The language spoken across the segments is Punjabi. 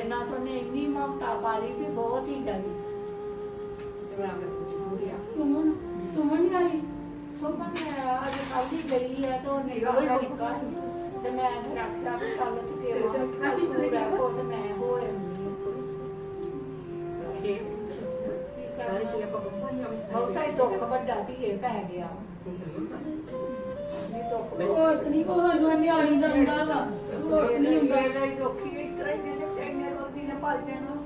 ਤੇ ਮੇਰੇ ਨਾਲ ਤਾਂ ਉਹਨੇ ਇੰਨੀ ਮਮਤਾ ਪਾਲੀ ਵੀ ਬਹੁਤ ਹੀ ਜ਼ਿਆਦੀ ਸੁਮਨ ਸੁਮਨ ਨਹੀਂ ਆਈ। ਸੁਮਨ ਅੱਜ ਕੱਲ੍ਹ ਹੀ ਗਈ ਹੈ ਤਾਂ ਉਹ ਨਿਗਾਹ ਦਾ ਨਿੱਕਾ ਤੇ ਮੈਂ ਫਿਰ ਆਖਿਆ ਵੀ ਕੱਲ ਤੇ ਤੂੰ ਰਹਿ ਕੋ ਤੇ ਮੈਂ ਹੋ ਬਹੁਤਾ ਹੀ ਦੁੱਖ ਵੱਡਾ ਧੀਏ ਪੈ ਗਿਆ। ਨਹੀਂ ਦੁੱਖ ਉਹ ਇਤਨੀ ਕੋ ਸਾਨੂੰ ਨਿਆਣੀ ਦਾ ਹੁੰਦਾ ਵਾ। ਹੋਰ ਨਹੀਂ ਹੁੰਦਾ? ਇਹਦਾ ਦੁੱਖ ਹੀ ਨੇ ਜਾਣਾ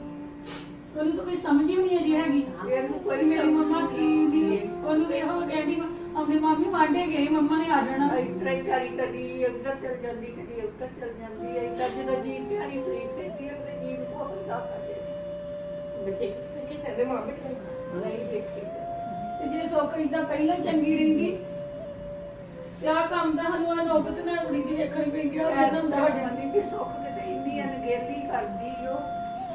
ਉਹਨੂੰ ਤਾਂ ਕੋਈ ਸਮਝ ਹੀ ਨਹੀਂ ਅਜੀ ਹੈਗੀ। ਇਹਨੂੰ ਕੋਈ ਮੇਰੀ ਮੰਮਾ ਕੀ ਨਹੀਂ ਉਹਨੂੰ ਤੇ ਇਹੋ ਕਹਿੰਦੀ ਵਾ, ਆਪਣੀ ਮਾਮੀ ਵਾਂਡੇ ਗਏ ਮੰਮਾ ਨੇ ਆ ਜਾਣਾ। ਇਸ ਤਰ੍ਹਾਂ ਹੀ ਸਾਰੀ ਕਦੀ ਉੱਧਰ ਚਲ ਜਾਂਦੀ ਕਦੀ ਉੱਧਰ ਚਲ ਜਾਂਦੀ ਹੈ। ਇਦਾਂ ਜਦੋਂ ਜੀ ਪਿਆਰੀ ਤਰੀਕ ਦੇਖੀ ਉਹਦੇ ਜੀਵ ਕੋ ਹੁੰਦਾ ਕਰਦੇ ਬੱਚੇ ਕੀ ਕਰਦੇ ਮਾਂ ਬੇਟੇ ਨਹੀਂ ਦੇਖੀ ਤੇ ਜੇ ਸੁੱਖ ਇਦਾਂ ਪਹਿਲਾਂ ਚੰਗੀ ਰਹਿੰਦੀ ਤੇ ਆਹ ਕੰਮ ਤਾਂ ਸਾਨੂੰ ਆ ਨੌਬਤ ਨਾਲ ਬੜੀ ਦੀ ਵੇਖਣੀ ਪੈਂਦੀ ਆ ਉਹਦਾ ਤਾਂ ਸਾਡੇ ਵੀ ਸੁੱਖ ਕਿਤੇ ਇੰਨੀ ਅਣਗਹਿਲੀ ਕਰਦੀ ਓ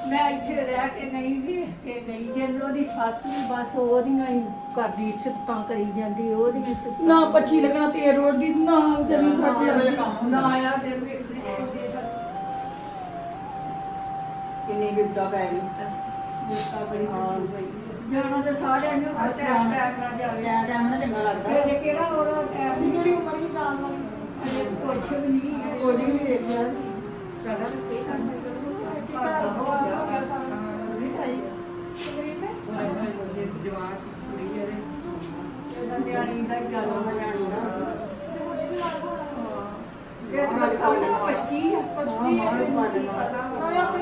ਮੈਂ ਇੱਥੇ ਰਹਿ ਕੇ ਨਹੀਂ ਵੇਖ ਕੇ ਨਹੀਂ ਜੇ ਉਹਦੀ ਸੱਸ ਵੀ ਬਸ ਉਹਦੀਆਂ ਹੀ ਕਰਦੀ ਸਿਫਤਾਂ ਕਰੀ ਜਾਂਦੀ ਉਹਦੀਆਂ ਸਿਫਤਾਂ ਨਾ ਪੱਛੀ ਲੱਗਣਾ ਤੇ ਰੋਡ ਦੀ ਨਾ ਵਿਚਾਰੀ ਸਾਡੇ ਵਾਲੇ। ਨਾ ਆਇਆ ਦੇ ਵੇਖਦੇ ਕਿੰਨੀ ਵਿਪਤਾ ਪੈ ਗਈ। ਮੁੱਕਾ ਬੜੀ ਹਾਂ। ਜਾਣਾ ਤੇ ਸਾਰਿਆਂ ਨੂੰ ਹਰ ਟਾਈਮ ਟਾਈਮ ਨਾਲ ਜਾਵੇ। ਟਾਈਮ ਟਾਈਮ ਨਾਲ ਚੰਗਾ ਲੱਗਦਾ। ਇਹ ਕਿਹੜਾ ਉਹ ਟਾਈਮ ਦੀ ਜਿਹੜੀ ਉਮਰ ਹੀ ਚਾਲ ਵਾਲੀ। ਕੁਛ ਵੀ ਨਹੀਂ ਕੁਝ ਵੀ ਨਹੀਂ ਵੇਖਿਆ। ਸਾਡਾ ਤਾਂ ਕੀ ਕਰਨਾ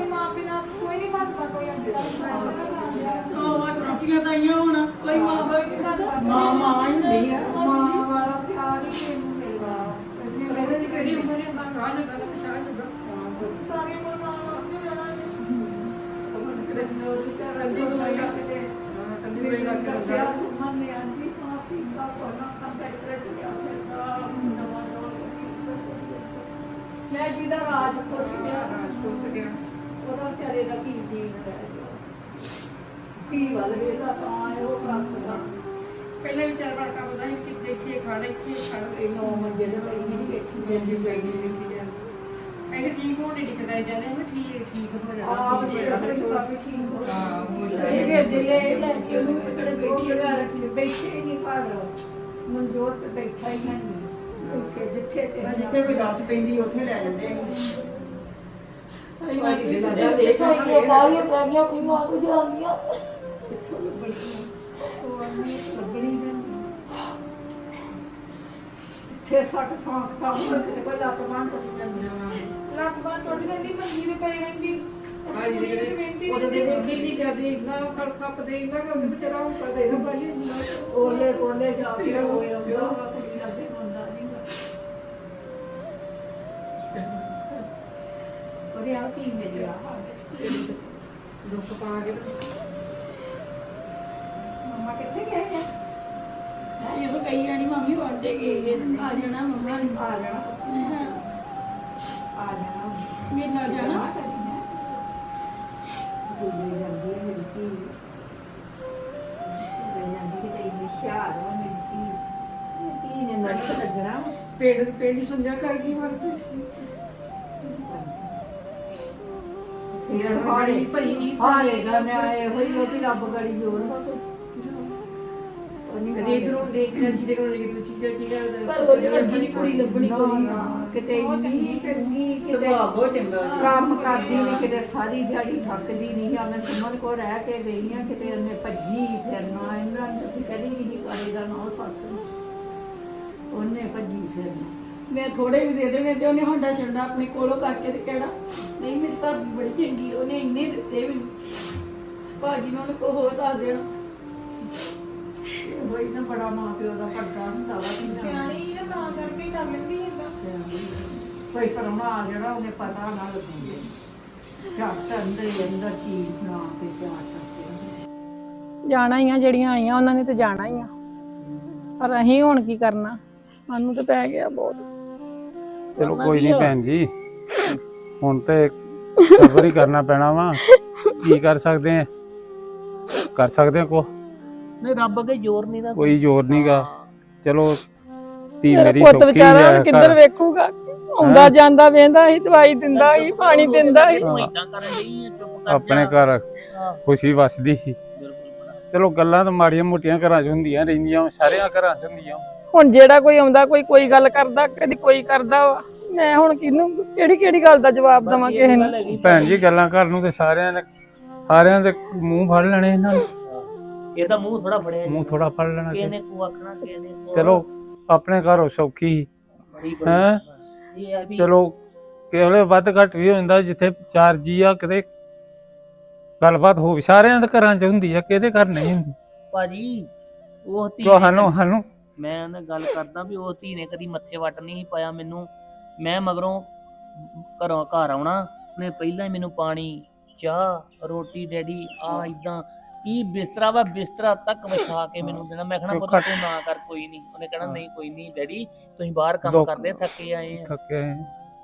ਮਾਂ ਬਿਨਾਂ ਕੋਈ ਨਹੀਂ ਬਣਦਾ ਕੋਈ ਅੱਜ ਕੱਲ੍ਹ ਸੋ ਵਾਰ ਚਾਚੀਆਂ ਤਾਈਆਂ ਹੋਣਾ ਕੋਈ ਮਾਂ ਬਾਪ ਨਹੀਂ ਬਣਦਾ ਮਾਂ ਮਾਂ ਹੀ ਹੁੰਦੀ ਆ ਮਾਂ ਵਾਲਾ ਪਿਆਰ ਹੀ ਇਹਨੂੰ ਮਿਲਦਾ ਇਹਨਾਂ ਦੀ ਕਿਹੜੀ ਉਮਰ ਹੈ ਤਾਂ ਗਾਂ ਲੱਗਾ ਪਛਾਣ ਲੱਗਾ ਸਾਰੀਆਂ ਕੋਲ ਮਾਂ ਬਾਪ ਨਹੀਂ ਰਹਿਣਾ ਕਿਤੇ ਜੋਰ ਵਿਚਾਰ ਰੰਦੀ ਹੋਇਆ ਕਿਤੇ ਕੰਦੀ ਵੇਲੇ ਲੱਗ ਕੇ ਦੱਸਿਆ ਹੁੰਦਾ ਸੁਮਨ ਨੇ ਆਂਦੀ ਮਾਂ ਜਿਹਦਾ ਰਾਜ ਖੁਸ਼ ਗਿਆ ਖੁਸ਼ ਗਿਆ ਉਹਦਾ ਵਿਚਾਰੇ ਦਾ ਕੀ ਜੀਵ ਰਹਿ ਗਿਆ ਕੀ ਵੱਲ ਵੇਖਦਾ ਤਾਂ ਇਹ ਉਹ ਪ੍ਰਾਪਤ ਦਾ ਪਹਿਲੇ ਵਿਚਾਰ ਬੜਾ ਕੰਮ ਦਾ ਸੀ ਕਿ ਦੇਖੀਏ ਖਾਣਾ ਇੱਥੇ ਖਾਣਾ। ਨੌ ਮੰਜੇ ਦੇ ਨਹੀਂ ਵੇਖੀ। ਜਾਂਦੀ ਜਾਂਦੀ ਵੇਖੀ ਜਾਂਦੀ ਇਹਨੇ ਠੀਕ ਹੋਣੇ ਟਿਕਦਾ ਜਾਂਦੇ ਮੈਂ ਠੀਕ ਠੀਕ ਹੋ ਜਾਣਾ ਆਪ ਹੈ ਹੋ ਇਹ ਫਿਰ ਦਿਲੇ ਲੈ ਕੇ ਉਹਨੂੰ ਕਿਹੜੇ ਬੈਠੀ ਬੈਠੀ ਘਰ ਬੈਠੇ ਹੀ ਨਹੀਂ ਘਰ। ਮਨਜੋਤ ਤੇ ਬੈਠਾ ਹੀ ਨਹੀਂ ਕਿ ਜਿੱਥੇ ਤੇ ਜਿੱਥੇ ਕੋਈ ਦੱਸ ਪੈਂਦੀ ਉੱਥੇ ਲੈ ਜਾਂਦੇ ਭਾਈ ਦਿਲ ਦਾ ਦੇ ਦੇਖ ਦੇਖੋ ਇਹ ਬਾਹਰ ਪੈ ਗਈਆਂ ਆਪਣੀ ਮਾਂ ਕੋ ਜਾਂਦੀਆਂ। ਕਿੱਥੋਂ ਲੱਭਣੀ ਉਹ ਆਨੀ ਲੱਭਣੀ ਨਹੀਂ? ਛੇ ਸੱਤ ਥਾਂ ਤਾਂ ਹੁਣ ਕਿਤੇ ਕੋਈ ਲੱਤ ਬਾਂਹ ਟੁੱਟ ਜਾਂਦੀ ਆ ਲੱਤ ਬਾਂਹ ਟੁੱਟ ਜਾਂਦੀ ਮੰਜੀ ਤੇ ਪਈ ਰਹਿੰਦੀ। ਹਾਂਜੀ ਜਿਹੜੇ ਉਹਦੇ ਦੇ ਵੇਖੀ ਨਹੀਂ ਕਰਦੀ ਇੰਨਾ ਖੜ ਖੱਪ ਦੇ ਇੰਨਾ ਕਿ ਉਹਦੇ ਵਿਚਾਰਾ ਹੋ ਸਕਦਾ ਇਹਦਾ ਬਾਜੀ ਓਲੇ ਕੋਲੇ ਜਾ ਕੇ ਹੋਏ ਵਾ ਕੁੜੀ ਦਾ ਤੇ ਹੁੰਦਾ ਨਹੀਂ ਉਹਦੇ ਆ ਕੀ ਮਿਲਿਆ? ਦੁੱਖ ਪਾ ਕੇ ਮੰਮਾ ਕਿੱਥੇ ਗਏ ਆ? ਇਹ ਕਈ ਜਾਣੀ ਮੰਮੀ ਵਾਂਡੇ ਗਏ ਆ ਜਾਣਾ ਮੰਮਾ। ਨੇ ਆ ਜਾਣਾ। ਧੀ ਨੇ ਨਰਸ ਲੱਗਣਾ ਵਾ। ਪੇੜ ਪੇੜ ਸੁਣਿਆ ਕਰ ਕੀ ਵਰਤੇ ਸੀ ਫਿਰ ਹਾਰੇ ਭਲੀ ਹਾਰੇਗਾ ਮੈਂ ਇਹੋ ਹੀ ਉਹ ਵੀ ਰੱਬ ਗੜੀ ਜੋਰ ਕਦੇ ਇਧਰੋਂ ਦੇਖਣਾ ਜਿਹਦੇ ਕੋਲ ਇਹ ਦੂਜੀ ਚਾਚੀ ਦਾ ਪਰ ਉਹਦੇ ਵਰਗੀ ਨਹੀਂ ਕੁੜੀ ਲੱਭਣੀ ਕੋਈ। ਕਿਤੇ ਇੰਨੀ ਚੰਗੀ ਕਿਤੇ ਸੁਭਾਅ ਬਹੁਤ ਚੰਗਾ। ਕੰਮ ਕਰਦੀ ਨਹੀਂ ਕਿਤੇ ਸਾਰੀ ਦਿਹਾੜੀ ਥੱਕਦੀ ਨਹੀਂ ਆ ਮੈਂ ਸੁਮਨ ਕੋ ਰਹਿ ਕੇ ਗਈ ਆ ਕਿਤੇ ਉਹਨੇ ਭੱਜੀ ਫਿਰਨਾ ਇਹਨਾਂ ਨੇ ਤਾਂ ਕਦੀ ਵੀ ਨਹੀਂ ਕਰੇਗਾ ਨਾ ਸੱਸ ਨੂੰ। ਉਹਨੇ ਭੱਜੀ ਫਿਰਨਾ। ਮੈਂ ਥੋੜੇ ਵੀ ਦੇ ਦੇਣੇ ਤੇ ਉਹਨੇ ਹੰਡਾ ਛੰਡਾ ਆਪਣੇ ਕੋਲੋਂ ਕਰਕੇ ਤੇ ਕਹਿਣਾ ਨਹੀਂ ਮੇਰੀ ਭਾਬੀ ਬੜੀ ਚੰਗੀ ਉਹਨੇ ਇੰਨੇ ਦਿੱਤੇ ਵੀ। ਭਾਜੀ ਨੂੰ ਉਹਨੂੰ ਕੋ ਹੋਰ ਦੱਸ ਦੇਣਾ। ਉਹ ਇਹਨਾਂ ਬੜਾ ਮਾਂ ਪਿਓ ਦਾ ਪਰਦਾ ਹੁੰਦਾ ਵਾ ਕਿ ਸਿਆਣੀ ਨਾ ਤਾਂ ਕਰਕੇ ਕਰ ਲੈਂਦੀ ਏਦਾਂ ਕੋਈ ਪਰਮਾ ਆ। ਜਿਹੜਾ ਉਹਨੇ ਪਤਾ ਨਾ ਲੱਗੂਗੇ। ਝੱਟ ਅੰਦਰ ਹੀ ਅੰਦਰ ਚੀਜ਼ ਬਣਾ ਕੇ ਚਾਟ ਕਰਦੇ ਜਾਣਾ ਹੀ ਆ ਜਿਹੜੀਆਂ ਆਈਆਂ ਉਹਨਾਂ ਨੇ ਤੇ ਜਾਣਾ ਹੀ ਆ। ਪਰ ਅਸੀਂ ਹੁਣ ਕੀ ਕਰਨਾ? ਸਾਨੂੰ ਤੇ ਪੈ ਗਿਆ ਬਹੁਤ। ਚਲੋ ਕੋਈ ਨਹੀਂ ਭੈਣ ਜੀ। ਹੁਣ ਤੇ ਸਬਰ ਹੀ ਕਰਨਾ ਪੈਣਾ ਵਾ। ਕੀ ਕਰ ਸਕਦੇ ਆ? ਕਰ ਸਕਦੇ ਆ ਕੋ ਨਹੀਂ ਰੱਬ ਅੱਗੇ ਜ਼ੋਰ ਨਹੀਂ ਦਾ ਕੋਈ ਜ਼ੋਰ ਨਹੀਂਗਾ ਚਲੋ ਧੀ ਮੇਰਾ ਪੁੱਤ ਸੌਖੀ ਵਿਚਾਰਾ ਹੈ ਹੁਣ ਕਿੱਧਰ ਵੇਖੂਗਾ? ਆਉਂਦਾ ਜਾਂਦਾ ਵੇਂਦਾ ਸੀ ਦਵਾਈ ਦਿੰਦਾ ਸੀ ਪਾਣੀ ਦਿੰਦਾ ਸੀ। ਤੂੰ ਇਦਾਂ ਕਰਨ ਲਈ ਆ ਚੁੱਪ ਕਰ ਆਪਣੇ ਜਾ। ਘਰ ਹਾਂ, ਖੁਸ਼ੀ ਵਸਦੀ ਸੀ। ਬਿਲਕੁਲ ਬਣਾ। ਚਲੋ ਗੱਲਾਂ ਤਾਂ ਮਾੜੀਆਂ ਮੋਟੀਆਂ ਘਰਾਂ 'ਚ ਹੁੰਦੀਆਂ ਰਹਿੰਦੀਆਂ ਸਾਰਿਆਂ ਘਰਾਂ 'ਚ ਹੁੰਦੀਆਂ ਹੁਣ ਜਿਹੜਾ ਕੋਈ ਆਉਂਦਾ ਕੋਈ ਕੋਈ ਗੱਲ ਕਰਦਾ ਕਦੀ ਕੋਈ ਕਰਦਾ ਵਾ। ਮੈਂ ਹੁਣ ਕਿਹਨੂੰ ਕਿਹੜੀ ਕਿਹੜੀ ਗੱਲ ਦਾ ਜਵਾਬ ਦੇਵਾਂ ਕਿਸੇ ਨੂੰ? ਭੈਣ ਜੀ ਗੱਲਾਂ ਕਰਨ ਨੂੰ ਤੇ ਸਾਰਿਆਂ ਨੇ ਸਾਰਿਆਂ ਦੇ ਮੂੰਹ ਫੜ ਲੈਣੇ ਇਹਨਾਂ ਨੇ। ਇਹਦਾ ਮੂੰਹ ਥੋੜਾ ਫੜਿਆ ਜੀ। ਮੂੰਹ ਥੋੜਾ ਫੜ ਲੈਣਾ ਕਿਸੇ ਨੇ ਕੋ ਆਖਣਾ ਕਿਸੇ ਨੇ ਕੋ ਚਲੋ ਆਪਣੇ ਘਰੋਂ ਸੌਖੀ ਸੀ। ਬੜੀ ਬੜੀ ਹੈਂ? ਇਹ ਆ ਵੀ ਚਲੋ ਕਿਹਲੇ ਵੱਧ ਘੱਟ ਵੀ ਹੋ ਜਾਂਦਾ ਜਿੱਥੇ ਚਾਰ ਜੀ ਆ ਕਿਤੇ ਗੱਲਬਾਤ ਹੋ ਸਾਰਿਆਂ ਦੇ ਘਰਾਂ 'ਚ ਹੁੰਦੀ ਆ ਕਿਹਦੇ ਘਰ ਨਹੀਂ ਹੁੰਦੀ ਭਾਜੀ ਉਹ ਧੀ ਨੇ ਸਾਨੂੰ ਸਾਨੂੰ ਮੈਂ ਨਾ ਗੱਲ ਕਰਦਾ ਵੀ ਉਹ ਧੀ ਨੇ ਕਦੀ ਮੱਥੇ ਵੱਟ ਨਹੀਂ ਪਾਇਆ ਮੈਨੂੰ ਮੈਂ ਮਗਰੋਂ ਘਰੋਂ ਘਰ ਆਉਣਾ ਨੇ ਪਹਿਲਾਂ ਹੀ ਮੈਨੂੰ ਪਾਣੀ ਚਾਹ ਰੋਟੀ ਡੈਡੀ ਆ ਇਦਾਂ ਕੀ ਬਿਸਤਰਾ ਵਾ ਬਿਸਤਰਾ ਤੱਕ ਵਿਛਾ ਕੇ ਮੈਨੂੰ ਦੇਣਾ। ਮੈਂ ਕਹਣਾ ਪੁੱਤ ਤੂੰ ਨਾ ਕਰ ਕੋਈ ਨਹੀਂ ਉਹਨੇ ਕਹਿਣਾ ਨਹੀਂ ਕੋਈ ਨਹੀਂ ਡੈਡੀ ਤੁਸੀਂ ਬਾਹਰ ਕੰਮ ਦੁੱਖ- ਕਰਦੇ ਥੱਕੇ ਆਏ ਆ। ਥੱਕੇ ਆਏ।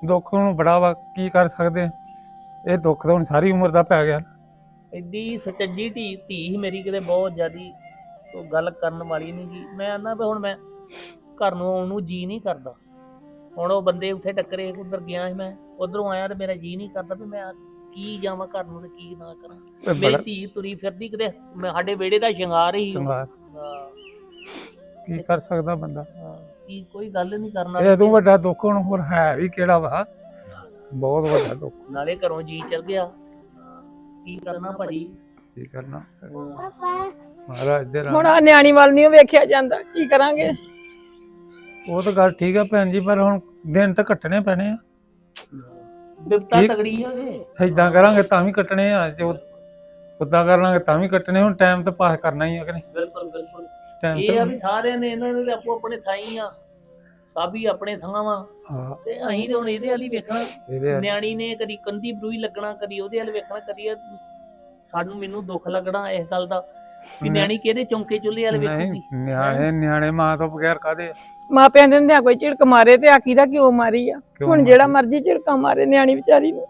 ਦੁੱਖ ਨੂੰ ਬੜਾ ਵਾ ਕੀ ਕਰ ਸਕਦੇ? ਇਹ ਦੁੱਖ ਤਾਂ ਹੁਣ ਸਾਰੀ ਉਮਰ ਦਾ ਪੈ ਗਿਆ। ਐਡੀ ਸਚੱਜੀ ਧੀ ਧੀ ਸੀ ਮੇਰੀ ਕਿਤੇ ਬਹੁਤ ਜ਼ਿਆਦੀ ਉਹ ਗੱਲ ਕਰਨ ਵਾਲੀ ਨਹੀਂ ਗੀ। ਮੈਂ ਵੀ ਹੁਣ ਮੈਂ ਘਰ ਨੂੰ ਆਉਣ ਨੂੰ ਜੀ ਨਹੀਂ ਕਰਦਾ। ਹੁਣ ਉਹ ਬੰਦੇ ਉੱਥੇ ਟੱਕਰੇ ਉਧਰ ਗਿਆ ਸੀ ਮੈਂ ਉਧਰੋਂ ਆਇਆ ਤੇ ਮੇਰਾ ਜੀ ਨਹੀਂ ਕਰਦਾ ਵੀ ਮੈਂ ਕੀ ਜਾਵਾਂ ਘਰ ਨੂੰ ਤੇ ਕੀ ਨਾ ਕਰਾਂ। ਮੇਰੀ ਧੀ ਤੁਰੀ ਫਿਰਦੀ ਕਿਤੇ ਮੈਂ ਸਾਡੇ ਵਿਹੜੇ ਦਾ ਸ਼ਿੰਗਾਰ ਹੀ ਕੀ ਕਰ ਸਕਦਾ ਬੰਦਾ? ਕੀ ਕੋਈ ਗੱਲ ਨਹੀਂ ਕਰਨਾ ਇਹ ਤੋਂ ਵੱਡਾ ਦੁੱਖ ਹੁਣ ਹੋਰ ਹੈ ਵੀ ਕਿਹੜਾ ਵਾ? ਬਹੁਤ ਵੱਡਾ ਦੁੱਖ। ਨਾਲੇ ਘਰੋਂ ਜੀ ਚਲ ਗਿਆ। ਕੀ ਕਰਨਾ ਭਾਜੀ? ਕੀ ਕਰਨਾ? ਮਹਾਰਾਜ ਦੇ ਹੁਣ ਆ ਨਿਆਣੀ ਵੱਲ ਨਹੀਂ ਵੇਖਿਆ ਜਾਂਦਾ ਕੀ ਕਰਾਂਗੇ? ਉਹ ਤਾਂ ਗੱਲ ਠੀਕ ਆ ਭੈਣ ਜੀ ਪਰ ਹੁਣ ਦਿਨ ਤਾਂ ਕੱਟਣੇ ਪੈਣੇ ਆ। ਬਿਪਤਾ। ਤਗੜੀ ਆ ਜੇ ਏਦਾਂ ਕਰਾਂਗੇ ਤਾਂ ਵੀ ਕੱਟਣੇ ਆ ਜੋ ਉਦਾਂ ਕਰ ਲਾਂਗੇ ਤਾਂ ਵੀ ਕੱਟਣੇ ਹੁਣ ਟਾਈਮ ਤਾਂ ਪਾਸ ਕਰਨਾ ਹੀ ਆ ਕਿ ਨਹੀਂ? ਬਿਲਕੁਲ ਬਿਲਕੁਲ। ਟਾਈਮ ਇਹ ਆ ਤਾਂ ਵੀ ਸਾਰਿਆਂ ਨੇ ਇਹਨਾਂ ਨੇ ਆਪੋ ਆਪਣੇ ਥਾਈ ਆ। ਹੀ ਆਪਣੇ ਥਾਂ ਵਾ। ਹਾਂ। ਤੇ ਅਸੀਂ ਤੇ ਹੁਣ ਇਹਦੇ ਵਾਲੀ ਵੇਖਣਾ। ਇਹਦੇ ਆ। ਨਿਆਣੀ ਨੇ ਕਦੀ ਕੰਦੀ ਬਰੂਈ ਲੱਗਣਾ ਕਦੀ ਉਹਦੇ ਵੱਲ ਵੇਖਣਾ ਕਦੀ ਇਹ- ਸਾਨੂੰ ਮੈਨੂੰ ਦੁੱਖ ਲੱਗਣਾ ਇਸ ਗੱਲ ਦਾ। ਵੀ। ਨਿਆਣੀ ਕਿਹਦੇ ਚੌਂਕੇ ਚੁੱਲ੍ਹੇ ਵੱਲ ਨਹੀਂ ਵੇਖੂਗੀ? ਨਿਆਣੇ ਨਿਆਣੇ ਮਾਂ ਤੋਂ ਬਗੈਰ ਕਾਦੇ ਮਾਪਿਆਂ ਦੇ ਹੁੰਦਿਆਂ ਕੋਈ ਝਿੜਕ ਮਾਰੇ ਤੇ ਆਖੀ ਦਾ ਕਿਉਂ ਮਾਰੀ ਆ? ਕਿਉਂ ਹੁਣ ਮਾਰੀ? ਜਿਹੜਾ ਮਰਜ਼ੀ ਝਿੜਕਾ ਮਾਰੇ ਨਿਆਣੀ ਵਿਚਾਰੀ ਨੂੰ।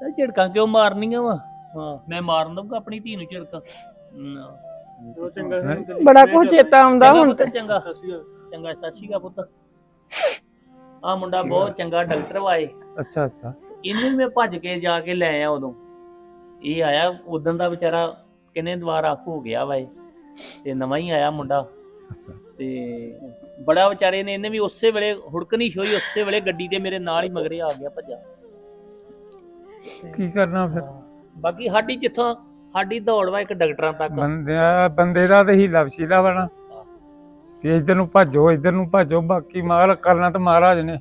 ਤੇ ਝਿੜਕਾਂ ਕਿਉਂ ਮਾਰਨੀਆਂ ਵਾ? ਹਾਂ ਮੈਂ ਮਾਰਨ ਦਊਂਗਾ ਆਪਣੀ ਧੀ ਨੂੰ ਝਿੜਕਾਂ। ਨਾ। ਬੜਾ ਕੁਝ ਚੇਤਾ ਆਉਂਦਾ ਚੰਗਾ ਹੁਣ ਪੁੱਤ, ਤੇ। ਚੰਗਾ। ਚੰਗਾ ਸਤਿ ਸ਼੍ਰੀ ਅਕਾਲ ਪੁੱਤ। ਆ ਮੁੰਡਾ ਬਹੁਤ ਚੰਗਾ ਡਾਕਟਰ ਵਾਏ ਅੱਛਾ ਅੱਛਾ। ਇਹਨੂੰ ਵੀ ਮੈਂ ਭੱਜ ਕੇ ਜਾ ਕੇ ਲੈ ਆਇਆ ਉਦੋਂ। ਇਹ ਆਇਆ ਉਦੋਂ ਦਾ ਵਿਚਾਰਾ ਕਿੰਨੇ ਦਵਾਰ ਆਖ ਹੋ ਗਿਆ ਵਾ ਇਹ। ਤੇ ਨਵਾਂ ਹੀ ਆਇਆ ਮੁੰਡਾ। ਅੱਛਾ ਤੇ ਬੜਾ ਵਿਚਾਰੇ ਨੇ ਇਹਨੇ ਵੀ ਉਸੇ ਵੇਲੇ ਹੁੜਕਣੀ ਛੋਈ ਉਸੇ ਵੇਲੇ ਗੱਡੀ ਦੇ ਮੇਰੇ ਨਾਲ ਹੀ ਮਗਰੇ ਆ ਗਿਆ ਭੱਜਾ। ਕੀ ਕਰਨਾ ਫਿਰ? ਬਾਕੀ ਸਾਡੀ ਜਿੱਥੋਂ ਸਾਡੀ ਦੌੜ ਵਾ ਇੱਕ ਡਾਕਟਰਾਂ ਤੱਕ। ਬੰਦਿਆ ਬੰਦੇ ਦਾ ਤੇ ਹੀਲਾ ਵਸੀਲਾ ਬਣਾ ਕਿ ਇਧਰ ਨੂੰ ਭੱਜੋ ਇਧਰ ਨੂੰ ਭੱਜੋ ਬਾਕੀ ਮਾਲ ਕਰਨਾ ਤਾਂ ਮਹਾਰਾਜ ਨੇ।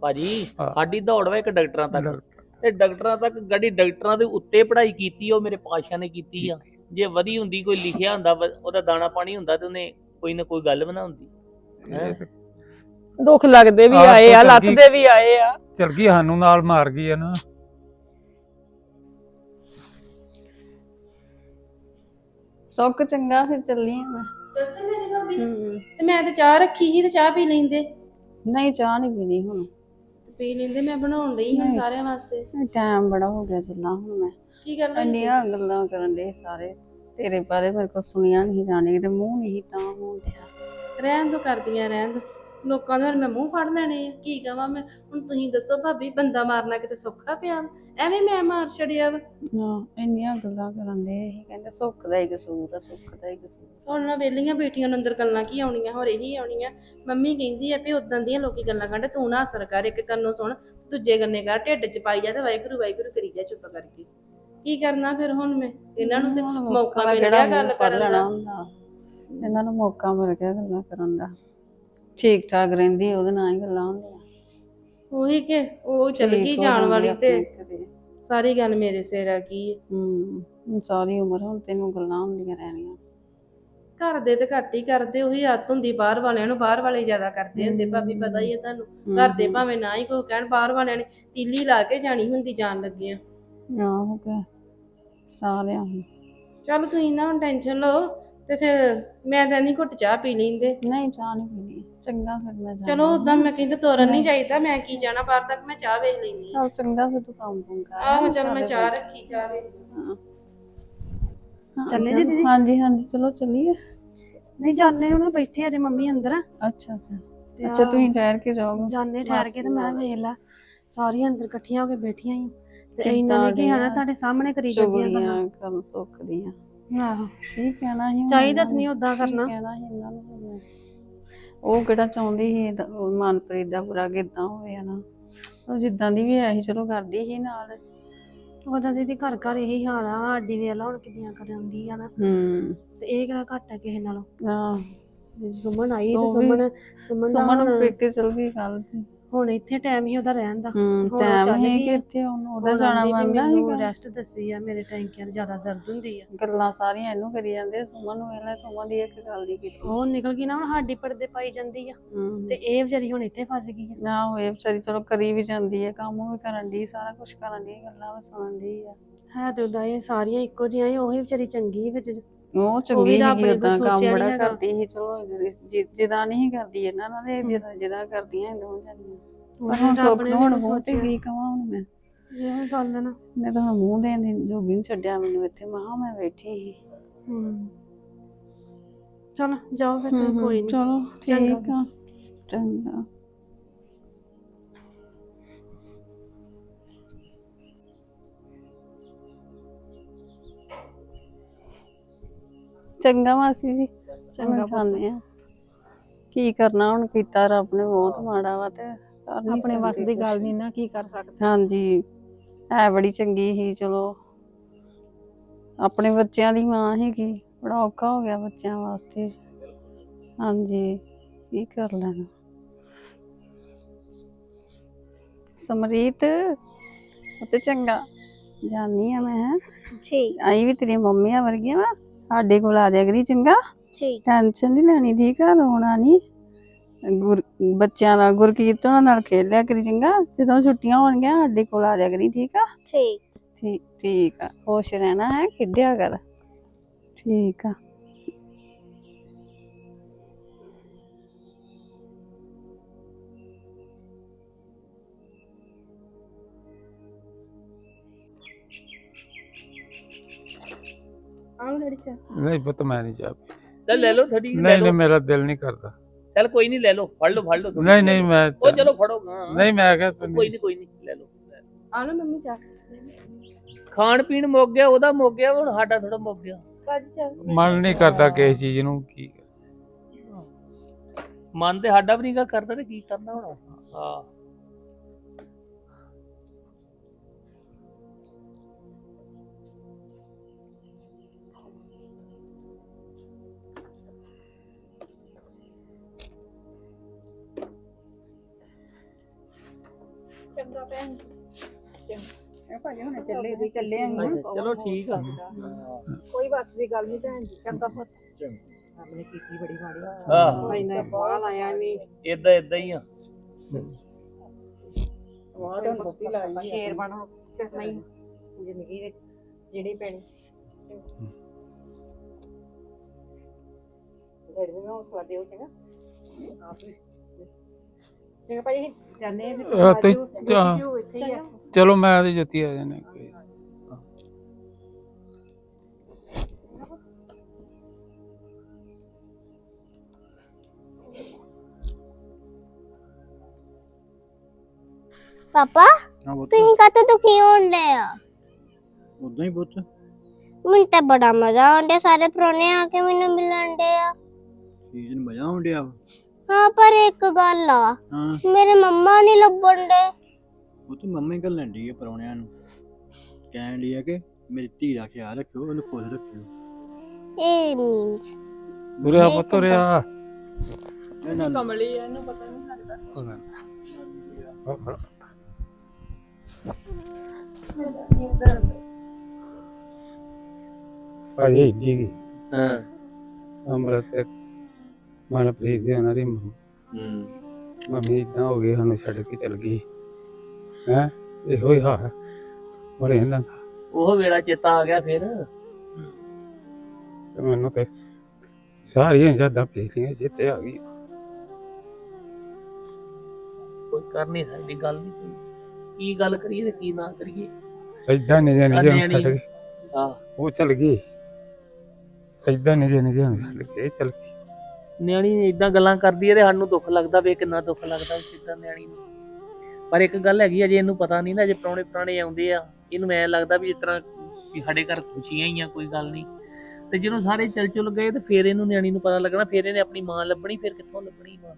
ਭਾਜੀ। ਸਾਡੀ ਦੌੜ ਵਾ ਇੱਕ ਡਾਕਟਰਾਂ ਤੱਕ। ਤੇ ਡਾਕਟਰਾਂ ਤੱਕ ਗੱਡੀ ਡਾਕਟਰਾਂ ਦੇ ਉੱਤੇ ਪੜ੍ਹਾਈ ਕੀਤੀ ਉਹ ਮੇਰੇ ਪਾਸ਼ਾ ਨੇ ਕੀਤੀ ਆ। ਜੇ ਵਧੀ ਹੁੰਦੀ ਕੋਈ ਲਿਖਿਆ ਹੁੰਦਾ ਵ- ਉਹਦਾ ਦਾਣਾ ਪਾਣੀ ਹੁੰਦਾ ਤੇ ਉਹਨੇ ਕੋਈ ਨਾ ਕੋਈ ਗੱਲ ਬਣਾ ਹੁੰਦੀ। ਦੁੱਖ ਲੱਗਦੇ ਵੀ ਆਹ ਆਏ ਆ ਲੱਤ ਚੰਗੀ- ਦੇ ਵੀ ਆਏ ਆ। ਚਲ ਗਈ ਸਾਨੂੰ ਨਾਲ ਮਾਰ ਗਈ ਆ ਨਾ। ਸੁੱਕ ਚੰਗਾ ਫਿਰ ਚੱਲੀ ਆਂ ਮੈਂ। ਹੂੰ। ਤੇ ਮੈਂ ਤੇ ਚਾਹ ਰੱਖੀ ਸੀ ਤੇ ਚਾਹ ਪੀ ਲੈਂਦੇ। ਨਹੀਂ ਚਾਹ ਨਹੀਂ ਪੀਣੀ ਹੁਣ। ਪੀ ਲੈਂਦੇ ਮੈਂ ਬਣਾਉਣ ਡਈ ਹੁਣ। ਸਾਰਿਆਂ ਵਾਸਤੇ। ਟਾਈਮ ਬੜਾ ਹੋ ਗਿਆ ਚੱਲਾਂ ਹੁਣ ਮੈਂ। ਕੀ ਸੀ? ਇੰਨੀਆਂ ਗੱਲਾਂ ਕਰਨ ਦੇ ਸਾਰੇ। ਤੇਰੇ ਬਾਰੇ ਮੇਰੇ ਕੋਲ ਸੁਣੀਆਂ ਨਹੀਂ ਜਾਣੇ ਤੇ ਮੂੰਹ ਨਹੀਂ ਤਾਂ ਹੋਣ ਡਿਆ। ਰਹਿਣ ਦੋ ਕਰਦੀਆਂ ਰਹਿਣ ਦੋ। ਲੋਕਾਂ ਦੇ ਹੁਣ ਮੈਂ ਮੂੰਹ ਫੜ ਲੈਣੇ ਆ ਕੀ ਕਹਾਂ ਮੈਂ? ਹੁਣ ਤੁਸੀਂ ਦੱਸੋ ਭਾਬੀ ਬੰਦਾ ਮਾਰਨਾ ਕਿਤੇ ਸੌਖਾ ਪਿਆ ਵਾ? ਐਵੇਂ ਮੈਂ ਮਾਰ ਛੜਿਆ ਵਾ। ਹਾਂ ਇੰਨੀਆਂ ਗੱਲਾਂ ਕਰਨ ਦੇ ਇਹ ਕਹਿੰਦੇ ਸੁੱਖ ਦਾ ਹੀ ਕਸੂਰ ਆ ਸੁੱਖ ਦਾ ਹੀ ਕਸੂਰ। ਹੁਣ ਨਾ ਵੇਲੀਆਂ ਬੇਟੀਆਂ ਨੂੰ ਅੰਦਰ ਗੱਲਾਂ ਕੀ ਆਉਣੀਆਂ ਹੋਰ ਇਹੀ ਆਉਣੀਆਂ। ਮੰਮੀ ਕਹਿੰਦੀ ਆ ਵੀ ਉਦਾਂ ਦੀਆਂ ਲੋਕੀ ਗੱਲਾਂ ਕਰਦੇ ਤੂੰ ਨਾ ਅਸਰ ਕਰ ਇੱਕ ਕੰਨੋਂ ਸੁਣ ਦੂਜੇ ਕੰਨੇ ਕਰ ਢਿੱਡ 'ਚ ਪਾਈ ਜਾ ਤੇ ਵਾਹਿਗੁਰੂ ਵਾਹਿਗੁਰੂ ਕਰੀ ਜਾ ਚੁੱਪ ਕਰਕੇ। ਕੀ ਕਰਨਾ ਫਿਰ ਹੁਣ ਮੈਂ? ਇਹਨਾਂ ਨੂੰ ਤੇ ਹੁਣ ਮੌਕਾ ਦਾ ਮਿਲ ਕਿਹੜਾ ਗਿਆ ਗੱਲ ਮੂੰਹ ਫੜ ਕਰਨ ਲੈਣਾ ਦਾ ਹੁੰਦਾ। ਇਹਨਾਂ ਨੂੰ ਮੌਕਾ ਮਿਲ ਗਿਆ ਗੱਲਾਂ ਕਰਨ ਦਾ। ਠੀਕ ਠਾਕ ਰਹਿੰਦੀ ਉਹਦੇ ਨਾਲ ਹੀ ਗੱਲਾਂ ਹੁੰਦੀਆਂ। ਉਹੀ ਕਿ ਉਹ ਚਲ ਠੀਕ ਗਈ ਹੋ ਜਾਣ ਜਾਂਦੀ ਵਾਲੀ ਤੇ ਆਪਣੇ ਘਰੇ। ਸਾਰੀ ਗੱਲ ਮੇਰੇ ਸਿਰ ਆ ਗਈ ਹੂੰ। ਹੁਣ ਸਾਰੀ ਉਮਰ ਹੁਣ ਤੈਨੂੰ ਗੱਲਾਂ ਹੁੰਦੀਆਂ ਰਹਿਣੀਆਂ। ਘਰ ਦੇ ਤੇ ਘੱਟ ਹੀ ਕਰਦੇ ਉਹੀ ਆਦਤ ਹੁੰਦੀ ਬਾਹਰ ਵਾਲਿਆਂ ਨੂੰ ਬਾਹਰ ਵਾਲੇ ਜ਼ਿਆਦਾ ਕਰਦੇ ਹੁੰਦੇ ਭਾਬੀ ਪਤਾ ਹੀ ਹੈ ਤੁਹਾਨੂੰ। ਘਰ ਦੇ ਭਾਵੇਂ ਨਾ ਹੀ ਕੋਈ ਕਹਿਣ ਬਾਹਰ ਵਾਲਿਆਂ ਨੇ ਤੀਲੀ ਲਾ ਕੇ ਜਾਣੀ ਹੁੰਦੀ ਜਾਣ ਲੱਗਿਆ। ਆਹੋ ਕਿ ਸਾਰਿਆਂ ਨੂੰ। ਚੱਲ ਤੁਸੀਂ ਨਾ ਹੁਣ ਟੈਨਸ਼ਨ ਲਓ ਤੇ ਫਿਰ ਮੈਂ ਤਾਂ ਨਹੀਂ ਘੁੱਟ ਚਾਹ ਪੀ ਲੈਂਦੇ। ਨਹੀਂ ਚਾਹ ਨਹੀਂ ਪੀਣੀ। ਚੰਗਾ ਫਿਰ ਮੈਂ ਜਾਣਾ। ਚਲੋ ਉਦਾਂ ਮੈਂ ਕਹਿੰਦਾ ਤੋਰਨ ਨਹੀਂ ਚਾਹੀਦਾ ਮੈਂ ਕੀ ਜਾਣਾ ਬਾਹਰ ਤੱਕ ਮੈਂ ਚਾਹ ਵੇਚ ਲੈਣੀ ਚਲ ਚੰਗਾ ਫਿਰ ਤੂੰ ਕੰਮ ਕੁਮ ਕਰ। ਆਹੋ ਚਲ ਮੈਂ ਚਾਹ ਰੱਖੀ ਚਾਹ ਵੇਚ ਚੱਲੇ। ਜੀ ਦੀਦੀ? ਹਾਂਜੀ ਹਾਂਜੀ ਚਲੋ ਚੱਲੀਏ। ਨਹੀਂ ਜਾਣੇ ਉਹਨਾਂ ਬੈਠੇ ਅਜੇ ਮੰਮੀ ਅੰਦਰ। ਅੱਛਾ ਅੱਛਾ। ਅੱਛਾ ਤੁਸੀਂ ਠਹਿਰ ਕੇ ਜਾਓਗੇ। ਜਾਣੇ ਠਹਿਰ ਕੇ ਤੇ ਮੈਂ ਵੇਖ ਲਾ। ਸਾਰੀਆਂ ਅੰਦਰ ਇਕੱਠੀਆਂ ਹੋ ਕੇ ਬੈਠੀਆਂ ਹੀ। ਤੇ ਕਿੱਦਾਂ ਇਹਨਾਂ ਨੇ ਕੀ ਦੀਆਂ ਆਣਾ ਤੁਹਾਡੇ ਸਾਹਮਣੇ ਕਰੀ ਜਾਂਦੀਆਂ ਚੁਗਲੀਆਂ ਕੰਮ ਸੁੱਖ ਦੀਆਂ। ਗੱਲਾਂ। ਆਹੋ ਕੀ ਕਹਿਣਾ ਸੀ ਹੁਣ ਚਾਹੀਦਾ ਇਹਨਾਂ ਤਾਂ ਨਹੀਂ ਉਦਾਂ ਕੀ ਕਰਨਾ। ਕਹਿਣਾ ਸੀ ਇਹਨਾਂ ਨੂੰ ਹੁਣ? ਉਹ ਕਿਹੜਾ ਚਾਹੁੰਦੀ ਸੀ ਇਹਦਾ- ਉਹ ਮਨਪ੍ਰੀਤ ਦਾ ਬੁਰਾ ਕਿਦਾਂ ਹੋਇਆ ਨਾ ਉਹ ਜਿੱਦਾਂ ਦੀ ਵੀ ਹੈ ਸੀ ਚਲੋ ਕਰਦੀ ਸੀ ਨਾਲ। ਉਹਦਾ ਦੀਦੀ ਘਰ ਘਰ ਇਹੀ ਹਾਲ ਆ ਸਾਡੀ ਵੇਖ ਲਾ ਹੁਣ ਕਿੰਨੀਆਂ ਕਰਾਉਂਦੀ ਆ ਨਾ। ਹੂੰ। ਤੇ ਇਹ ਕਿਹੜਾ ਘੱਟ ਆ ਕਿਸੇ ਨਾਲੋਂ। ਆ ਜੇ ਸੁਮਨ ਆਈ ਤੇ ਉਹ ਵੀ- ਸੁਮਨ ਸੁਮਨ ਦਾ ਸੁਮਨ ਨੂੰ ਪੇਕੇ ਚਲ ਗਈ ਕੱਲ ਤੇ। ਹੁਣ ਇੱਥੇ ਟਾਈਮ ਹੀ ਉਹਦਾ ਰਹਿਣ ਦਾ। ਹੂੰ ਹੁਣ ਟਾਈਮ ਚੱਲ ਹੈ ਗਈ ਕਿ ਆ। ਇੱਥੇ ਹੁਣ ਉਹਦਾ ਜਾਣਾ ਬਣਦਾ ਸੀਗਾ। ਰੈਸਟ ਦੱਸੀ ਆ ਮੇਰੇ ਟੈਂਕੀਆਂ 'ਚ ਜ਼ਿਆਦਾ ਦਰਦ ਹੁੰਦੀ ਆ। ਗੱਲਾਂ ਸਾਰੀਆਂ ਇਹਨੂੰ ਕਰੀ ਜਾਂਦੇ ਸੁਮਨ ਨੂੰ ਵੇਲੇ ਸੁਮਨ ਦੀ ਇੱਕ ਗੱਲ ਦੀ ਕੀਤੀ ਉਹ ਨਿਕਲ ਗਈ ਨਾ ਹੁਣ ਸਾਡੀ ਪਰਦੇ ਪਾਈ ਜਾਂਦੀ ਆ। ਹੂੰ। ਤੇ ਇਹ ਵਿਚਾਰੀ ਹੁਣ ਇੱਥੇ ਫਸ ਗਈ ਆ। ਨਾ ਹੋਏ ਵਿਚਾਰੀ ਚਲੋ ਕਰੀ ਵੀ ਜਾਂਦੀ ਹੈ ਕੰਮ ਵੀ ਕਰਨ ਦੀ ਸਾਰਾ ਕੁਝ ਕਰਨ ਦੀ ਗੱਲਾਂ ਵੀ ਸੁਣਨ ਦੀ ਆ। ਹੈ ਤੇ ਉਦਾਂ ਇਹ ਸਾਰੀਆਂ ਇੱਕੋ ਜਿਹੀਆਂ ਸੀ ਉਹੀ ਵਿਚਾਰੀ ਚੰਗੀ ਵਿੱਚ। ਉਹ ਚੰਗੀ ਰੱਬ ਨੇ ਉਦਾਂ ਕੁਛ ਕੰਮ ਸੋਚਿਆ ਬੜਾ ਹੈਗਾ। ਕਰਦੀ ਸੀ ਚਲੋ ਜਿਦਾ ਨਹੀਂ ਕਰਦੀ ਇਹਨਾਂ ਨਾਲ ਇਹ ਜਿਹਦਾ ਜਿਹਦਾ ਕਰਦੀਆਂ ਇਹ ਦੋਵੇਂ ਜਾਨੀਆਂ ਪਰ ਹੁਣ ਸੁੱਖ ਨੇ ਹੁਣ ਮੂੰਹ ਤੇ। ਕੀ ਕਵਾਂ ਹੁਣ ਮੈਂ? ਇਹੋ ਗੱਲ ਨਾ। ਮੈਂ ਤਾਂ ਹੁਣ ਮੂੰਹ ਦੇਣ ਦੀ ਜੋਗੀ ਨੀ ਛੱਡਿਆ ਮੈਨੂੰ ਇੱਥੇ ਮਹਾ ਮੈਂ ਬੈਠੀ ਸੀ। ਹੂੰ। ਚਲ ਜਾਓ ਫਿਰ ਹੂੰ, ਹੂੰ, ਕੋਈ ਨਹੀਂ ਚਲੋ ਚੰਗਾ ਠੀਕ ਆ। ਚੰਗਾ। ਚੰਗਾ ਮਾਸੀ ਜੀ ਚੰਗਾ ਖਾਂਦੇ ਆ। ਕੀ ਕਰਨਾ ਹੁਣ ਕੀਤਾ ਰੱਬ ਨੇ ਬਹੁਤ ਮਾੜਾ ਵਾ ਤੇ ਕਰ ਨੀ ਆਪਣੇ ਵੱਸ ਸਕਦੇ ਦੀ ਗੱਲ ਕੁਛ। ਨਹੀਂ ਨਾ ਕੀ ਕਰ ਸਕਦੇ? ਹਾਂਜੀ ਹੈ ਬੜੀ ਚੰਗੀ ਸੀ ਚਲੋ। ਆਪਣੇ ਬੱਚਿਆਂ ਦੀ ਮਾਂ ਸੀਗੀ ਬੜਾ ਔਖਾ ਹੋ ਗਿਆ ਬੱਚਿਆਂ ਵਾਸਤੇ। ਹਾਂਜੀ ਕੀ ਕਰ ਲੈਣਾ? ਸਮਰੀਤ ਉਹ ਤੇ ਚੰਗਾ। ਜਾਨੀ ਆ ਮੈਂ ਹੈਂ। ਠੀਕ। ਆਈ ਵੀ ਤੇਰੀ ਮੰਮੀਆਂ ਵਰਗੀਆਂ ਵਾ? ਸਾਡੇ ਕੋਲ ਆ ਜਾ ਕਰੀ ਚੰਗਾ? ਠੀਕ। ਟੈਨਸ਼ਨ ਨਹੀਂ ਲੈਣੀ ਠੀਕ ਆ? ਰੋਣਾ ਨਹੀਂ ਗੁਰ ਬੱਚਿਆਂ ਨਾਲ ਗੁਰਕੀਰਤਨ ਨਾਲ ਖੇਡ ਲਿਆ ਕਰੀ ਚੰਗਾ? ਜਦੋਂ ਛੁੱਟੀਆਂ ਹੋਣਗੀਆਂ ਸਾਡੇ ਕੋਲ ਆ ਜਾ ਕਰੀ ਠੀਕ ਆ? ਠੀਕ। ਠੀਕ ਠੀਕ ਆ। ਖੁਸ਼ ਰਹਿਣਾ ਹੈ ਖੇਡਿਆ ਕਰ। ਠੀਕ ਆ। ਆਹ ਲੜੀ ਚਾਹ ਨਹੀਂ ਪੁੱਤ ਮੈਂ ਨਹੀਂ ਚਾਹ ਪੀ- ਚੱਲ ਲੈ ਲਓ ਥੜੀ ਲੈ ਨਹੀਂ ਨਹੀਂ ਲਓ। ਮੇਰਾ ਦਿਲ ਨਹੀਂ ਕਰਦਾ। ਚੱਲ ਕੋਈ ਨਹੀਂ ਲੈ ਲਓ ਫੜ ਲਓ ਫੜ ਲਓ। ਥੋੜ੍ਹੀ ਨਹੀਂ ਲੈ ਨਹੀਂ ਲਓ। ਮੈਂ ਉਹ ਚਲੋ ਫੜੋ ਹਾਂ। ਨਹੀਂ ਮੈਂ ਕਿਹਾ ਤੂੰ ਕੋਈ ਨਹੀਂ। ਕੋਈ ਨਹੀਂ ਲੈ ਲਓ ਆ ਲਓ। ਮੰਮੀ ਚਾਹ। ਖਾਣ ਪੀਣ ਮੁੱਕ ਗਿਆ ਉਹਦਾ ਮੁੱਕ ਗਿਆ ਹੁਣ ਸਾਡਾ ਥੋੜਾ ਮੁੱਕ ਗਿਆ। ਕਾਜੀ ਚਾਹ ਮਨ ਨਹੀਂ ਕਰਦਾ ਕਿਸੇ ਚੀਜ਼ ਨੂੰ ਕੀ ਮਨ ਤੇ ਸਾਡਾ ਵੀ ਨਹੀਂਗਾ ਕਰਦਾ ਤੇ ਕੀ ਕਰਨਾ ਹੁਣ। ਹਾਂ। ਚੰਗਾ ਭੈਣ ਭਾਜੀ ਹੁਣ ਚੱਲੇ ਦੀ ਚੱਲੇ ਆਂ ਚਲੋ ਠੀਕ ਆ। ਕੋਈ ਬਸ ਦੀ ਗੱਲ ਨਹੀਂ ਭੈਣ ਜੀ ਚੰਗਾ ਪੁੱਤ। ਆਪਣੇ ਕੀਤੀ ਬੜੀ ਮਾੜੀ। ਆਹ। ਇੰਨਾ ਬਾਲ ਆਇਆ ਵੀ ਇਦਾਂ ਇਦਾਂ ਹੀ ਆ। ਵਾਹ ਤੇ ਮੁੱਤੀ ਲਾਈ ਸ਼ੇਰ ਬਣੋ ਕਰਨਾ ਹੀ ਜ਼ਿੰਦਗੀ ਦੇ ਜਿਹੜੀ ਪੈਣੀ ਡੈਡੀ ਨੂੰ ਹੌਸਲਾ ਦਿਓ ਚੰਗਾ। ਚੰਗਾ ਭਾਈ ਜਾਨੇ ਅਹ ਤੁਸੀਂ ਚਾ- ਚਲੋ ਮੈਂ ਉਹਦੀ ਜੁੱਤੀ ਆ ਜਾਣੇ ਕੋਈ ਪਾਪਾ ਹਾਂ ਪੁੱਤ। ਤੁਸੀਂ ਕਾਹਤੋਂ ਦੁਖੀ ਹੋਣ ਡਏ ਆ? ਉਦਾਂ ਹੀ ਪੁੱਤ। ਮੈਨੂੰ ਤਾਂ ਬੜਾ ਮਜ਼ਾ ਆਉਂਦਾ ਸਾਰੇ ਪ੍ਰਾਹੁਣੇ ਆ ਕੇ ਮੈਨੂੰ ਮਿਲਣ ਡੇ ਆ। ਚੀਜ਼ ਨੂੰ ਮਜ਼ਾ ਆਉਣ ਡਿਆ ਵਾ। ਹਾਂ ਪਰ ਇੱਕ ਗੱਲ ਆ ਹਾਂ। ਮੇਰੇ ਮੰਮਾ ਨਹੀਂ ਲੱਭਣ ਡੇ ਉਹ ਤੇ ਮੰਮੀ ਗੱਲ ਡਈ ਆ ਪਰੌਣਿਆਂ ਨੂੰ। ਕਹਿਣ ਡਈ ਆ ਕਿ ਮੇਰੀ ਧੀ ਦਾ ਖਿਆਲ ਰੱਖਿਓ ਉਹਨੂੰ ਖੁਦ ਰੱਖਿਓ। ਇਹ ਮੀਨਸ ਬੁਰਿਆ ਪੁੱਤ ਰਿਆ ਇਹ ਨਾਲ ਕਮਲੀ ਇਹਨੂੰ ਪਤਾ ਨਹੀਂ ਲੱਗਦਾ। ਭਾਜੀ ਜੀ ਹਾਂ। ਅਮਰਤ ਤੇ ਮਨਪ੍ਰੀਤ ਜੀ ਉਹਨਾਂ ਦੀ ਹੂੰ। ਮੰਮੀ ਇਦਾਂ ਹੋ ਗਈ ਸਾਨੂੰ ਛੱਡ ਕੇ ਚਲ ਗਈ ਹੈ? ਇਹੋ ਹੀ ਹਾਲ ਔਰ ਇਹਨਾਂ ਦਾ। ਉਹ ਵੇਲਾ ਚੇਤਾ ਆ ਗਿਆ ਫਿਰ। ਤੇ ਮੈਨੂੰ ਤੇ ਸਾਰੀਆਂ ਯਾਦਾਂ ਪਿਛਲੀਆਂ ਚੇਤੇ ਆ ਗਈ ਕੋਈ ਕਰ ਨਹੀਂ ਸਕਦੀ ਗੱਲ ਨਹੀਂ ਕੋਈ। ਕੀ ਗੱਲ ਕਰੀਏ ਤੇ ਕੀ ਨਾ ਕਰੀਏ। ਏਦਾਂ ਨਿਜੇ ਨਿਜੇ ਨੂੰ ਛੱਡ ਨਿਆਣੀ। ਗਏ। ਆਹ। ਉਹ ਚਲ ਗਈ ਏਦਾਂ ਨਿਜੇ ਨਿਜੇ ਨੂੰ ਛੱਡ ਕੇ ਚਲ ਗਈ ਨਿਆਣੀ ਇਦਾਂ ਗੱਲਾਂ ਕਰਦੀ ਹੈ ਤੇ ਸਾਨੂੰ ਦੁੱਖ ਲੱਗਦਾ ਵੇ ਕਿੰਨਾ ਦੁੱਖ ਲੱਗਦਾ ਕਿਦਾਂ ਨਿਆਣੀ ਨੂੰ। ਪਰ ਇੱਕ ਗੱਲ ਹੈਗੀ ਆ ਜੇ ਇਹਨੂੰ ਪਤਾ ਨਹੀਂ ਨਾ ਜੇ ਪੁਰਾਣੇ ਪੁਰਾਣੇ ਆਉਂਦੇ ਆ ਇਹਨੂੰ ਐ ਲੱਗਦਾ ਵੀ ਇਸ ਤਰ੍ਹਾਂ ਵੀ ਸਾਡੇ ਘਰ ਖੁਸ਼ੀਆਂ ਹੀ ਆ ਕੋਈ ਗੱਲ ਨਹੀਂ। ਤੇ ਜਦੋਂ ਸਾਰੇ ਚੱਲ ਚੁਲ ਗਏ ਤੇ ਫਿਰ ਇਹਨੂੰ ਨਿਆਣੀ ਨੂੰ ਪਤਾ ਲੱਗਣਾ ਫਿਰ ਇਹਨੇ ਆਪਣੀ ਮਾਂ ਲੱਭਣੀ ਫਿਰ ਕਿੱਥੋਂ ਲੱਭਣੀ ਮਾਂ?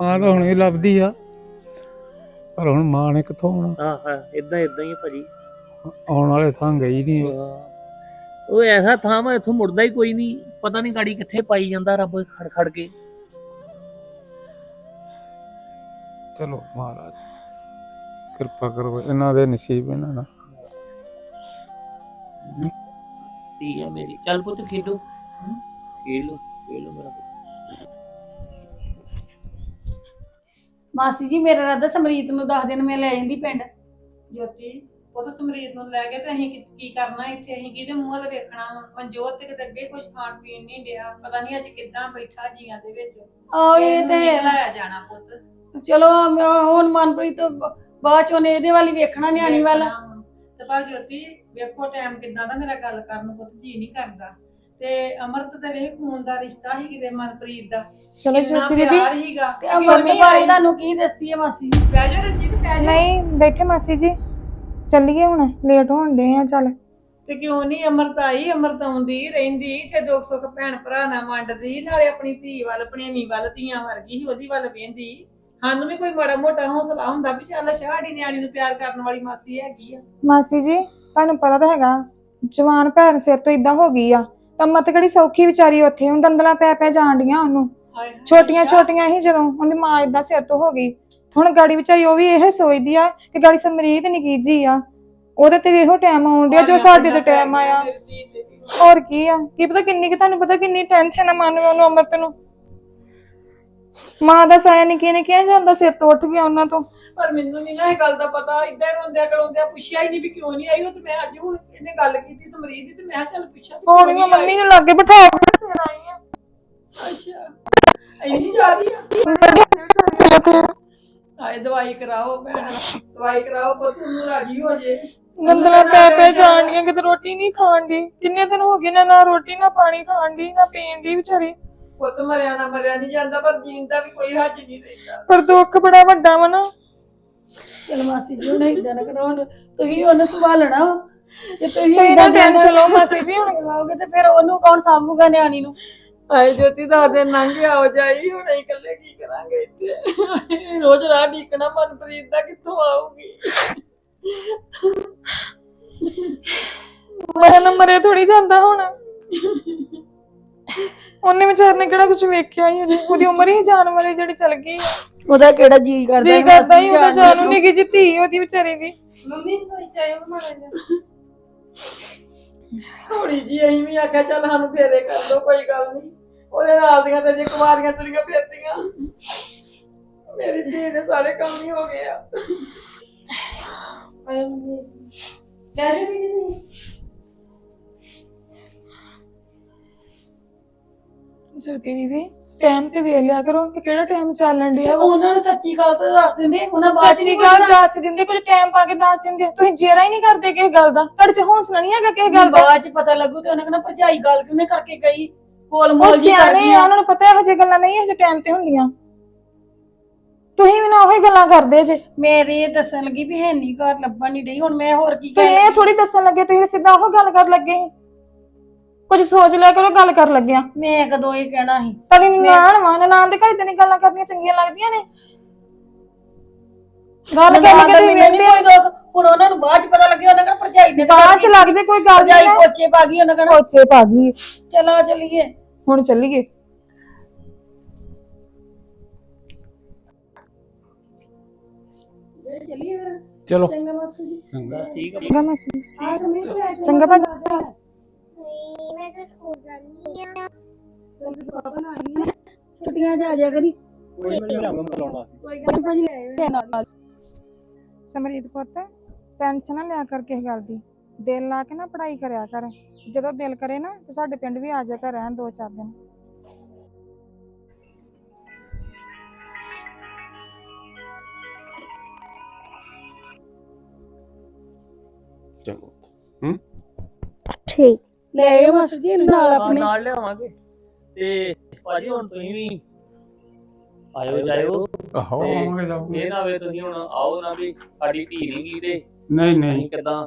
ਮਾਂ ਤਾਂ ਹੁਣ ਵੀ ਲੱਭਦੀ ਆ ਪਰ ਹੁਣ ਮਾਂ ਨੇ ਕਿੱਥੋਂ ਆਉਣਾ? ਹਾਂ ਹਾਂ ਇਦਾਂ ਇਦਾਂ ਹੀ ਆ ਭਾਜੀ। ਆਉਣ ਵਾਲੇ ਥਾਂ ਗਈ ਨਹੀਂ ਉਹ ਐਸਾ ਥਾਂ ਵਾ ਇੱਥੋਂ ਮੁੜਦਾ ਹੀ ਕੋਈ ਨਹੀਂ। ਪਤਾ ਨਹੀਂ ਗਾੜੀ ਕਿੱਥੇ ਪਾਈ ਜਾਂਦਾ ਰੱਬ ਖੜ ਖੜ ਕੇ। ਚਲੋ ਮਹਾਰਾਜ ਕਿਰਪਾ ਕਰੋ ਇਹਨਾਂ ਦੇ ਨਸੀਬ ਇਹਨਾਂ ਦਾ। ਠੀਕ ਹੈ ਮੇਰੀ। ਚੱਲ ਪੁੱਤ ਖੇਡੋ। ਖੇਡ ਲੋ ਖੇਡ ਲੋ ਮੇਰਾ ਪੁੱਤ। ਮਾਸੀ ਜੀ ਮੇਰਾ ਰਾਦਾ ਸਮਰੀਤ ਨੂੰ ਦੱਸ ਦਿਨ ਮੈਂ ਲੈ ਜਾਂਦੀ ਪਿੰਡ। ਜੋਤੀ? ਉਹ ਤਾਂ ਸਮਰੀਤ ਨੂੰ ਲੈ ਕੇ ਤੇ ਅਸੀਂ ਕੀ- ਕੀ ਕਰਨਾ ਇੱਥੇ? ਅਸੀਂ ਕਿਹਦੇ ਮੂੰਹ ਤੇ ਵੇਖਣਾ ਵਾ? ਮਨਜੋਤ ਤੇ ਕਿਤੇ ਅੱਗੇ ਕੁਝ ਖਾਣ ਪੀਣ ਨਹੀਂ ਡਿਆ। ਪਤਾ ਨਹੀਂ ਅੱਜ ਕਿੱਦਾਂ ਬੈਠਾ ਜੀਆਂ ਦੇ ਵਿੱਚ। ਆਹ ਇਹ ਇਹਨੂੰ ਤੇ ਲਾਇਆ ਜਾਣਾ ਪੁੱਤ। ਚਲੋ ਮੈਂ ਹੁਣ ਮਨਪ੍ਰੀਤ ਬ- ਬਾਅਦ ਚ ਉਹਨੇ ਇਹਦੇ ਵਾਲੀ ਵੇਖਣਾ ਨਿਆਣੀ ਵੱਲ। ਵੇਖਣਾ ਵਾ। ਤੇ ਪਰ ਜੋਤੀ ਵੇਖੋ ਟਾਈਮ ਕਿੱਦਾਂ ਦਾ ਮੇਰਾ ਗੱਲ ਕਰਨ ਨੂੰ ਪੁੱਤ ਜੀ ਨਹੀਂ ਕਰਦਾ। ਤੇ ਅਮਰਤ ਤੇ ਵੇਖ ਖੂਨ ਦਾ ਰਿਸ਼ਤਾ ਹੀ ਕਿਤੇ ਮਨਪ੍ਰੀਤ ਦਾ। ਚਲੋ ਕਿੰਨਾ ਜੋਤੀ ਦੀਦੀ ਪਿਆਰ ਸੀਗਾ ਤੇ ਅਮਰਤ ਬਾਰੇ ਤੁਹਾਨੂੰ ਕੀ ਦੱਸੀ ਹੈ ਮਾਸੀ ਜੀ? ਬਹਿ ਜਾ ਰਣਜੀਤ ਨਹੀਂ ਬੈਠੇ ਮਾਸੀ ਜੀ। ਚੱਲੀਏ ਹੁਣ ਲੇਟ ਹੋਣ ਦੇ ਆ ਚੱਲ। ਤੇ ਕਿਉਂ ਨਹੀਂ ਅਮਰਤ ਆਈ ਅਮਰਤ ਆਉਂਦੀ ਰਹਿੰਦੀ ਇੱਥੇ ਦੁੱਖ ਸੁੱਖ ਭੈਣ ਭਰਾ ਨਾਲ ਵੰਡਦੀ ਨਾਲੇ ਆਪਣੀ ਧੀ ਵੱਲ ਆਪਣੀ ਅਮੀ ਵੱਲ ਧੀਆਂ ਵਰਗੀ ਸੀ ਉਹਦੀ ਵੱਲ ਵੇਂਦੀ। ਸਾਨੂੰ ਵੀ ਕੋਈ ਮਾੜਾ ਮੋਟਾ ਹੌਸਲਾ ਹੁੰਦਾ ਵੀ ਚੱਲ ਸ਼ਾਹੜੀ ਨਿਆਣੀ ਨੂੰ ਪਿਆਰ ਕਰਨ ਵਾਲੀ ਮਾਸੀ ਹੈਗੀ ਆ। ਮਾਸੀ ਜੀ ਤੁਹਾਨੂੰ ਪਤਾ ਤਾਂ ਹੈਗਾ ਜਵਾਨ ਭੈਣ ਸਿਰ ਤੋਂ ਇਦਾਂ ਹੋ ਗਈ ਆ। ਤਾਂ ਮਤ ਕਿਹੜੀ ਸੌਖੀ ਵਿਚਾਰੀ ਉੱਥੇ ਹੁਣ ਦੰਦਲਾਂ ਪੈ ਪੈ ਜਾਣ ਡੀਆਂ ਉਹਨੂੰ। ਹਾਏ ਹਾਏ ਛੋਟੀਆਂ ਅੱਛਾ। ਛੋਟੀਆਂ ਹੀ ਜਦੋਂ ਉਹਦੀ ਮਾਂ ਇਦਾਂ ਸਿਰ ਤੋਂ ਹੋ ਗਈ। ਹੁਣ ਗਾੜੀ ਵਿਚਾਰੀ ਉਹ ਵੀ ਇਹ ਸੋਚਦੀ ਆ ਕਿ ਗਾੜੀ ਸਮਰੀਤ ਨਿੱਕੀ ਜੀ ਆ। ਉਹਦੇ ਤੇ ਵੀ ਇਹੋ ਟਾਈਮ ਆਉਣ ਡਿਆ ਜੋ ਸਾਡੇ ਤੇ ਟਾਈਮ ਆਇਆ। ਹੋਰ ਕੀ ਆ? ਕੀ ਪਤਾ ਕਿੰਨੀ ਕਿ ਤੁਹਾਨੂੰ ਪਤਾ ਕਿੰਨੀ ਟੈਨਸ਼ਨ ਆ ਮਨ ਨੂੰ ਉਹਨੂੰ ਅਮਰਤ ਨੂੰ। ਮਾਂ ਦਾ ਸਾਇਆ ਨਿੱਕੀ ਨੇ ਕਿਹਾ ਜਾਂਦਾ ਸਿਰ ਤੋਂ ਉੱਠ ਗਿਆ ਉਹਨਾਂ ਤੋਂ। ਪਰ ਮੈਨੂੰ ਨਹੀਂ ਨਾ ਇਹ ਗੱਲ ਦਾ ਪਤਾ ਇਦਾਂ ਰੋਂਦਿਆਂ ਕਲੋਂਦਿਆਂ ਪੁੱਛਿਆ ਹੀ ਨਹੀਂ ਵੀ ਕਿਉਂ ਨਹੀਂ ਆਈ ਉਹ ਤੇ ਮੈਂ ਅੱਜ ਹੁਣ ਇਹਨੇ ਗੱਲ ਕੀਤੀ ਸਮਰੀਤ ਦੀ ਤੇ ਮੈਂ ਚੱਲ ਪੁੱਛਾਂ ਵੀ ਕਿਉਂ ਹੁਣ ਨਹੀਂ ਮੈਂ ਆਈ। ਮੰਮੀ ਨੂੰ ਲਾਗੇ ਬਿਠਾ ਕੇ ਫਿਰ ਆਈ ਆ। ਅੱਛਾ ਇੰਨੀ ਜਾ ਰਹੀ ਆ। ਹਾਏ ਦਵਾਈ ਕਰਾਓ ਭੈਣ ਦਵਾਈ ਕਰਾਓ ਪੁੱਤ ਨੂੰ ਰਾਜੀ ਹੋ ਜੇ। ਗੰਦਲਾਂ ਪੈ ਪੈ ਜਾਣੀਆਂ ਕਿਤੇ ਰੋਟੀ ਨਹੀਂ ਖਾਣ ਦੀ ਕਿੰਨੇ ਦਿਨ ਹੋ ਗਏ ਨਾ ਨਾ ਰੋਟੀ ਨਾ ਪਾਣੀ ਖਾਣ ਦੀ ਨਾ ਪੀਣ ਦੀ ਵਿਚਾਰੀ। ਪੁੱਤ ਮਰਿਆ ਨਾ ਮਰਿਆ ਨਹੀਂ ਜਾਂਦਾ ਪਰ ਜੀਣ ਦਾ ਵੀ ਕੋਈ ਹੱਜ ਨਹੀਂ ਰਹਿੰਦਾ। ਪਰ ਦੁੱਖ ਬੜਾ ਵੱਡਾ ਵਾ ਨਾ। ਚਲ ਮਾਸੀ ਜੀ ਹੁਣ ਇਦਾਂ ਨਾ ਕਰੋ ਹੁਣ ਤੁਸੀਂ ਉਹਨੂੰ ਸੰਭਾਲਣਾ ਵਾ। ਤੇ ਤੁਸੀਂ ਨਾ ਟੈਨਸ਼ਨ ਲਓ ਮਾਸੀ ਜੀ ਹੁਣ। ਕਰਾਓਗੇ ਤੇ ਫਿਰ ਉਹਨੂੰ ਕੌਣ ਸਾਂਭੂਗਾ ਨਿਆਣੀ ਨੂੰ? ਹਾਏ ਜੋਤੀ ਦਾ ਦਿਨ ਲੰਘ ਗਿਆ ਹੋ ਜਾਈ ਹੁਣ ਅਸੀਂ ਇਕੱਲੇ ਕੀ ਕਰਾਂਗੇ ਇੱਥੇ? ਰੋਜ਼ ਰਾਹ ਢੀਕਣਾ ਮਨਪ੍ਰੀਤ ਦਾ ਕਿੱਥੋਂ ਆਊਗੀ? ਮਰੇ ਨਾ ਮਰੇ ਥੋੜੀ ਜਾਂਦਾ ਹੁਣ। ਉਹਨੇ ਵਿਚਾਰ ਨੇ ਕਿਹੜਾ ਕੁਝ ਵੇਖਿਆ ਹੀ ਅਜੇ। ਉਹਦੀ ਉਮਰ ਹੀ ਜਾਣ ਵਾਲੀ ਜਿਹੜੀ ਚਲ ਗਈ ਆ। ਉਹਦਾ ਕਿਹੜਾ ਜੀ ਕਰਦਾ ਜੀ ਕਰਦਾ ਹੀ ਉਹਦਾ ਜਾਨੂ ਨੂੰ। ਨਿੱਕੀ ਜੀ ਧੀ ਉਹਦੀ ਵਿਚਾਰੀ ਦੀ। ਮੰਮੀ ਸੋਈ ਚਾਹੇ ਮਾੜਾ ਜਿਹਾ। ਥੋੜੀ ਜੀ ਅਸੀਂ ਵੀ ਆਖਿਆ ਚੱਲ ਸਾਨੂੰ ਫੇਰੇ ਕਰ ਦੋ ਕੋਈ ਗੱਲ ਨਹੀਂ ਉਹਦੇ ਨਾਲ ਦੀਆਂ ਤੇ ਜੇ ਕੁਵਾਰੀਆਂ ਤੁਰੀਆਂ ਫਿਰਦੀਆਂ। ਮੇਰੀ ਧੀ ਦੇ ਸਾਰੇ ਕੰਮ ਹੀ ਹੋ ਗਏ ਆ। ਜੀ ਵੀ ਨਹੀਂ ਜੋਤੀ ਦੀਦੀ ਟਾਈਮ ਤੇ ਵੇਖ ਲਿਆ ਕਰੋ ਕਿ ਕਿਹੜਾ ਟਾਈਮ ਚੱਲਣ ਡਿਆ ਵਾ। ਉਹਨਾਂ ਨੂੰ ਸੱਚੀ ਗੱਲ ਤਾਂ ਦੱਸ ਦਿੰਦੇ ਉਹਨਾਂ ਬਾਅਦ ਚ ਸੱਚੀ ਨਹੀਂ ਗੱਲ ਦੱਸ ਦਿੰਦੇ ਕੁਝ ਟਾਈਮ ਪਾ ਕੇ ਦੱਸ ਦਿੰਦੇ। ਤੁਸੀਂ ਜੇਰਾ ਹੀ ਨਹੀਂ ਕਰਦੇ ਕਿਸੇ ਗੱਲ ਦਾ। ਤੁਹਾਡੇ ਚ ਹੌਸਲਾ ਨਹੀਂ ਹੈਗਾ ਕਿਸੇ ਗੱਲ ਦਾ। ਬਾਅਦ ਚ ਪਤਾ ਲੱਗੂ ਤੇ ਉਹਨੇ ਕਹਿੰਦਾ ਭਰਜਾਈ ਗੱਲ ਕਿਉਂ ਕਰਕੇ ਗਈ? ਕੋਲ ਉਹ ਮੋਲ ਜੀ ਸਿਆਣੇ ਕਰਦੀ ਆ। ਉਹਨਾਂ ਨੂੰ ਪਤਾ ਇਹੋ ਜਿਹੀ ਗੱਲਾਂ ਨਹੀਂ ਇਹੋ ਜਿਹੇ ਟਾਈਮ ਤੇ ਹੁੰਦੀਆਂ। ਤੁਸੀਂ ਵੀ ਨਾ ਉਹੀ ਗੱਲਾਂ ਕਰਦੇ ਜੇ। ਮੇਰੇ ਇਹ ਦੱਸਣ ਲੱਗੀ ਵੀ ਹੈ ਨਹੀਂ ਘਰ ਲੱਭਣ ਨਹੀਂ ਡਈ ਹੁਣ ਮੈਂ ਹੋਰ ਕੀ ਤੇ ਕਰਾਂ ਇਹ ਥੋੜੀ ਦੱਸਣ ਲੱਗੇ ਤੁਸੀਂ ਸਿੱਧਾ ਉਹ ਗੱਲ ਕਰਨ ਲੱਗੇ ਸੀ। ਕੁਝ ਸੋਚ ਲਿਆ ਕਰੋ ਗੱਲ ਕਰਨ ਲੱਗਿਆ। ਮੈਂ ਕਦੋਂ ਇਹ ਕਹਿਣਾ ਸੀ? ਤੁਹਾਡੀ ਨਾਨ ਵਾ ਨਾਨ ਦੇ ਘਰ ਇਦਾਂ ਗੱਲਾਂ ਕਰਨੀਆਂ ਚੰਗੀਆਂ ਲੱਗਦੀਆਂ ਨੇ। ਗੱਲ ਨਨਾਣ ਕਰਕੇ ਦਾ ਤੁਸੀਂ ਮੈਨੂੰ ਨੀ ਵੇਂਦੇ ਕੋਈ ਦੁੱਖ। ਹੁਣ ਉਹਨਾਂ ਨੂੰ ਬਾਅਦ ਚ ਪਤਾ ਲੱਗਿਆ ਉਹਨਾਂ ਕਹਿੰਦਾ ਭਰਜਾਈ ਨੇ ਤਾਂ ਬਾਅਦ ਚ ਲੱਗ ਜੇ ਕੋਈ ਗੱਲ ਭਰਜਾਈ ਨਹੀਂ ਪੋਚੇ ਪਾ ਗਈ ਉਹਨਾਂ ਕਹਿੰਦਾ ਪੋਚੇ ਪਾ ਗਈ। ਚਲਾ ਚਲੀਏ। ਹੁਣ ਚੱਲੀਏ। ਚਲੀਏ ਚਲੋ। ਚੰਗਾ ਮਾਸੀ ਜੀ। ਠੀਕ ਆ। ਚੰਗਾ ਭਾਜੀ ਨਹੀਂ ਮੈਂ ਤਾਂ ਸਕੂਲ ਜਾਂਦੀ ਆ। ਛੁੱਟੀਆਂ ਚ ਆ ਜਾ ਕਰੀ। ਕੋਈ ਨਹੀਂ ਲਾਉਂਗਾ ਬੁਲਾਉਣਾ ਕੋਈ ਗੱਲ ਭਾਜੀ ਲੈ ਆਇਓ ਨਾਲ ਸਮਰੀਤ ਪੁੱਤ ਟੈਨਸ਼ਨ ਲਿਆ ਕਰ ਕਿਸੇ ਗੱਲ ਦੀ। ਦਿਲ ਲਾ ਕੇ ਨਾ ਪੜ੍ਹਾਈ ਕਰਿਆ ਕਰ। ਜਦੋਂ ਦਿਲ ਕਰੇ ਨਾ ਤੇ ਸਾਡੇ ਪਿੰਡ ਵੀ ਆ ਜਾ ਕਰ ਰਹਿਣ ਦੋ ਚਾਰ ਦਿਨ। ਆਇਓ ਜਾਇਓ। ਆਹੋ ਤੇ ਆਵਾਂਗੇ ਜਾਵਾਂਗੇ ਵੇ ਤੁਸੀਂ ਹੁਣ ਆਓ ਨਾ ਵੀ ਸਾਡੀ ਧੀ ਨਹੀਂ ਗਈ ਤੇ ਨਹੀਂ ਨਹੀਂ। ਕਿਦਾਂ?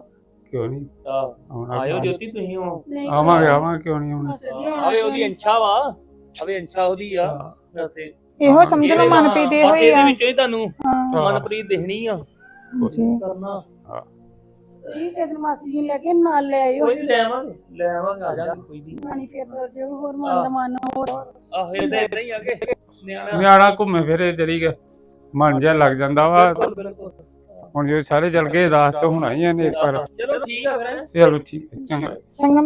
ਕਿਉਂ ਨਹੀਂ? ਆਉਣਾ ਆਇਓ ਜੋਤੀ ਤੁਸੀਂ ਨਹੀਂ। ਆਵਾਂਗੇ ਆਵਾਂਗੇ ਕਿਉਂ ਨਹੀਂ ਆਉਣਾ ਜੀ ਆਵੇ ਉਹਦੀ ਅੰਛਾ ਵਾ। ਆਵੇ ਅੰਛਾ ਉਹਦੀ ਆ। ਤੇ ਇਹੋ ਸਮਝ ਲਓ ਮਨਪ੍ਰੀਤ ਦੇ ਹੋਈ ਇਹਦੇ ਆ। ਵਿੱਚੋਂ ਹੀ ਤੁਹਾਨੂੰ ਹਾਂ। ਮਨਪ੍ਰੀਤ ਦਿਖਣੀ ਆ। ਜੀ ਕਰਨਾ। ਜੀ ਤੇ ਦਿਨ ਮਾਸੀ ਜੀ ਲੈ ਕੇ ਨਾਲ ਲੈ ਆਇਓ। ਕੋਈ ਲੈ ਆਵਾਂਗੇ ਲੈ ਆਵਾਂਗੇ ਆ ਜਾਾਂਗੇ ਕੋਈ ਨਹੀਂ ਪਾਣੀ ਫੇਰ ਦੋ ਜੋ ਹੋਰ ਮਨ ਦਾ ਮਨ ਹੋਰ। ਆਹੋ ਇਹ ਤਾਂ ਇਦਾਂ ਹੀ ਆ ਕੇ ਨਿਆਣਾ ਨਿਆਣਾ ਘੁੰਮੇ ਫਿਰੇ ਜਰੀ ਕੇ ਮਨ ਜਿਹਾ ਲੱਗ ਜਾਂਦਾ ਵਾ। ਬਿਲਕੁਲ ਬਿਲਕੁਲ। ਹੁਣ ਜੇ ਸਾਰੇ ਚਲ ਗਏ ਦਾਸ ਤਾਂ ਹੋਣਾ ਹੀ ਆ ਨੇ ਇੱਕ ਵਾਰ। ਚਲੋ ਠੀਕ ਆ ਫਿਰ। ਚਲੋ ਠੀਕ ਹੈ, ਚੰਗਾ। ਚੰਗਾ